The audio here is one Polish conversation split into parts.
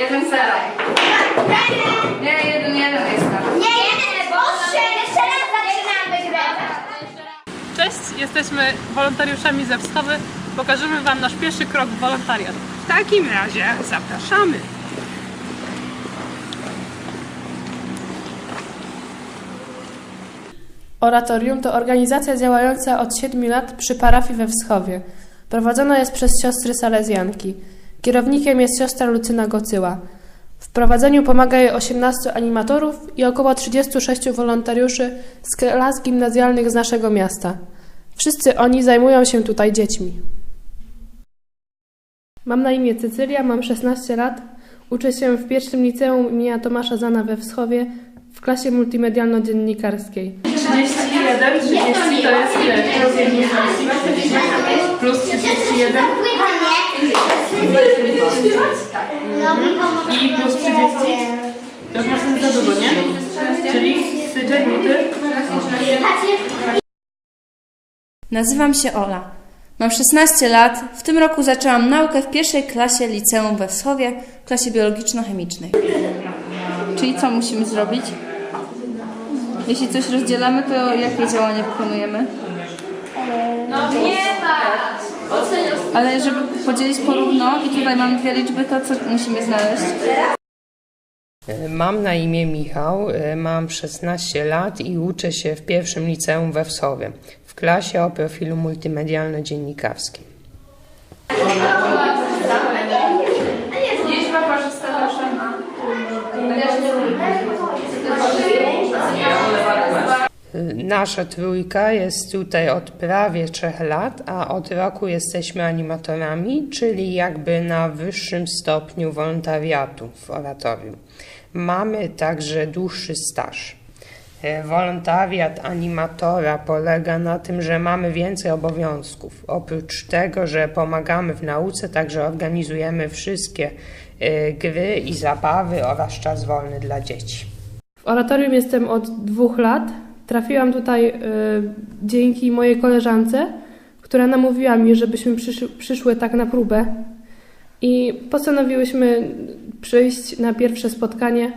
Jeden zero. Nie, jeden, jeden jest tam. Nie, jeden, proszę, jeszcze raz zaczynamy grę. Cześć, jesteśmy wolontariuszami ze Wstowy. Pokażemy Wam nasz pierwszy krok w wolontariat. W takim razie zapraszamy. Oratorium to organizacja działająca od 7 lat przy parafii we Wschowie. Prowadzona jest przez siostry salezjanki. Kierownikiem jest siostra Lucyna Gocyła. W prowadzeniu pomaga jej 18 animatorów i około 36 wolontariuszy z klas gimnazjalnych z naszego miasta. Wszyscy oni zajmują się tutaj dziećmi. Mam na imię Cecylia, mam 16 lat. Uczę się w pierwszym liceum imienia Tomasza Zana we Wschowie w klasie multimedialno-dziennikarskiej. 31, 30 to jest ile? Plus 31 i plus 30. To już masz ten za długo, nie? Czyli tydzień, minuty. Nazywam się Ola. Mam 16 lat. W tym roku zaczęłam naukę w pierwszej klasie liceum we Wschowie, w klasie biologiczno-chemicznej. Czyli co musimy zrobić? Jeśli coś rozdzielamy, to jakie działania wykonujemy? No nie ma. Ale żeby podzielić porówno i tutaj mamy dwie liczby, to co musimy znaleźć? Mam na imię Michał, mam 16 lat i uczę się w pierwszym liceum we Wschowie, w klasie o profilu multimedialno-dziennikarskim. Nasza trójka jest tutaj od prawie 3 lat, a od roku jesteśmy animatorami, czyli jakby na wyższym stopniu wolontariatu w oratorium. Mamy także dłuższy staż. E, Wolontariat animatora polega na tym, że mamy więcej obowiązków. Oprócz tego, że pomagamy w nauce, także organizujemy wszystkie e, gry i zabawy oraz czas wolny dla dzieci. W oratorium jestem od dwóch lat. Trafiłam tutaj y, dzięki mojej koleżance, która namówiła mnie, żebyśmy przysz, przyszły tak na próbę. I postanowiłyśmy przyjść na pierwsze spotkanie.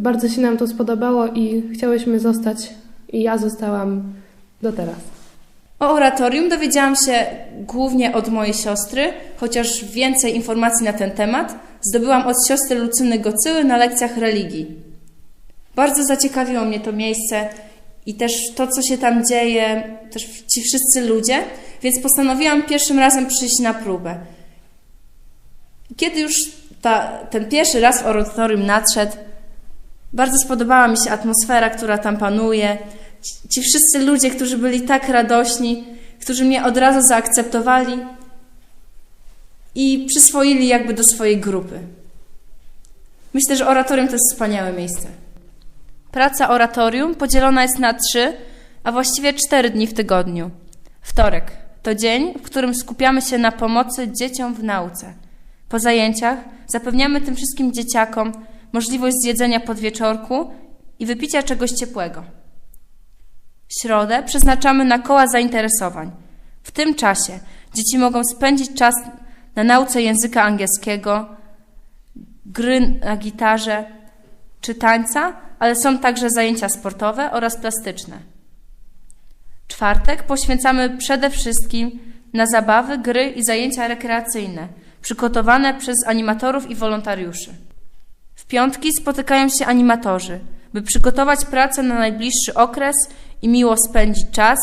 Bardzo się nam to spodobało i chciałyśmy zostać. I ja zostałam do teraz. O oratorium dowiedziałam się głównie od mojej siostry, chociaż więcej informacji na ten temat zdobyłam od siostry Lucyny Gocyły na lekcjach religii. Bardzo zaciekawiło mnie to miejsce i też to, co się tam dzieje, też ci wszyscy ludzie, więc postanowiłam pierwszym razem przyjść na próbę. Kiedy już ta, ten pierwszy raz w oratorium nadszedł, bardzo spodobała mi się atmosfera, która tam panuje. Ci- Ci wszyscy ludzie, którzy byli tak radośni, którzy mnie od razu zaakceptowali i przyswoili jakby do swojej grupy. Myślę, że oratorium to jest wspaniałe miejsce. Praca oratorium podzielona jest na trzy, a właściwie cztery dni w tygodniu. Wtorek to dzień, w którym skupiamy się na pomocy dzieciom w nauce. Po zajęciach zapewniamy tym wszystkim dzieciakom możliwość zjedzenia podwieczorku i wypicia czegoś ciepłego. Środę przeznaczamy na koła zainteresowań. W tym czasie dzieci mogą spędzić czas na nauce języka angielskiego, gry na gitarze czy tańca, ale są także zajęcia sportowe oraz plastyczne. Czwartek poświęcamy przede wszystkim na zabawy, gry i zajęcia rekreacyjne, przygotowane przez animatorów i wolontariuszy. W piątki spotykają się animatorzy, by przygotować pracę na najbliższy okres i miło spędzić czas.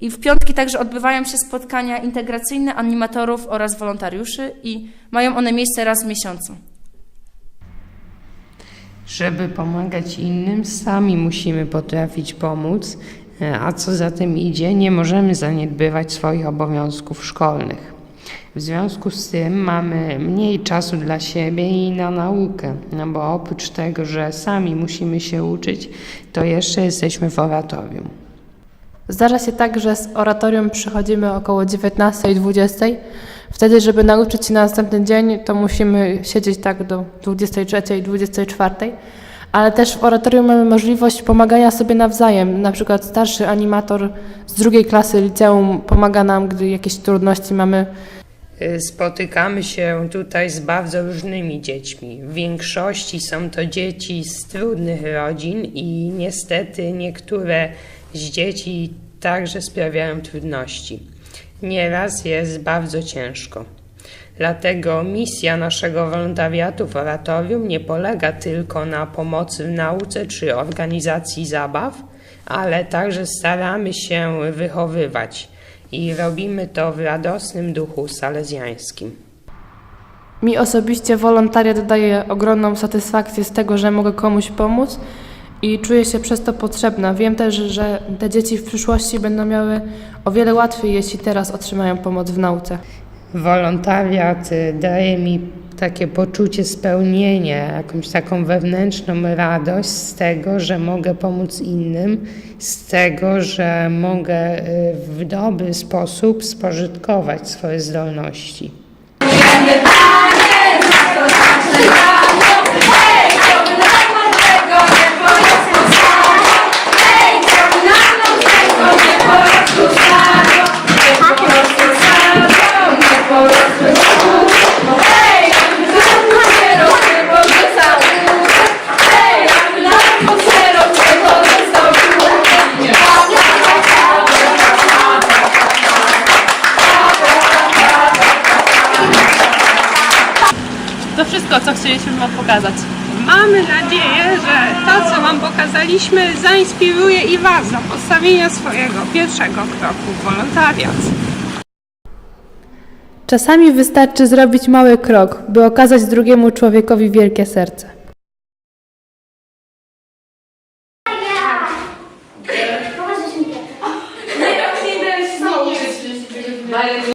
I w piątki także odbywają się spotkania integracyjne animatorów oraz wolontariuszy i mają one miejsce raz w miesiącu. Żeby pomagać innym, sami musimy potrafić pomóc, e, a co za tym idzie, nie możemy zaniedbywać swoich obowiązków szkolnych. W związku z tym mamy mniej czasu dla siebie i na naukę, no bo oprócz tego, że sami musimy się uczyć, to jeszcze jesteśmy w oratorium. Zdarza się tak, że z oratorium przychodzimy około 19.20. Wtedy, żeby nauczyć się na następny dzień, to musimy siedzieć tak do 23.00, 24.00. Ale też w oratorium mamy możliwość pomagania sobie nawzajem. Na przykład starszy animator z drugiej klasy liceum pomaga nam, gdy jakieś trudności mamy. Y, Spotykamy się tutaj z bardzo różnymi dziećmi. W większości są to dzieci z trudnych rodzin i niestety niektóre z dzieci także sprawiają trudności. Nieraz jest bardzo ciężko. Dlatego misja naszego wolontariatu w oratorium nie polega tylko na pomocy w nauce czy organizacji zabaw, ale także staramy się wychowywać i robimy to w radosnym duchu salezjańskim. Mi osobiście wolontariat daje ogromną satysfakcję z tego, że mogę komuś pomóc i czuję się przez to potrzebna. Wiem też, że te dzieci w przyszłości będą miały o wiele łatwiej, jeśli teraz otrzymają pomoc w nauce. Wolontariat y, daje mi takie poczucie spełnienia, jakąś taką wewnętrzną radość z tego, że mogę pomóc innym, z tego, że mogę y, w dobry sposób spożytkować swoje zdolności. To wszystko, co chcieliśmy Wam pokazać. Mamy nadzieję, że to, co Wam pokazaliśmy, zainspiruje i Was do postawienia swojego pierwszego kroku w wolontariat. Czasami wystarczy zrobić mały krok, by okazać drugiemu człowiekowi wielkie serce.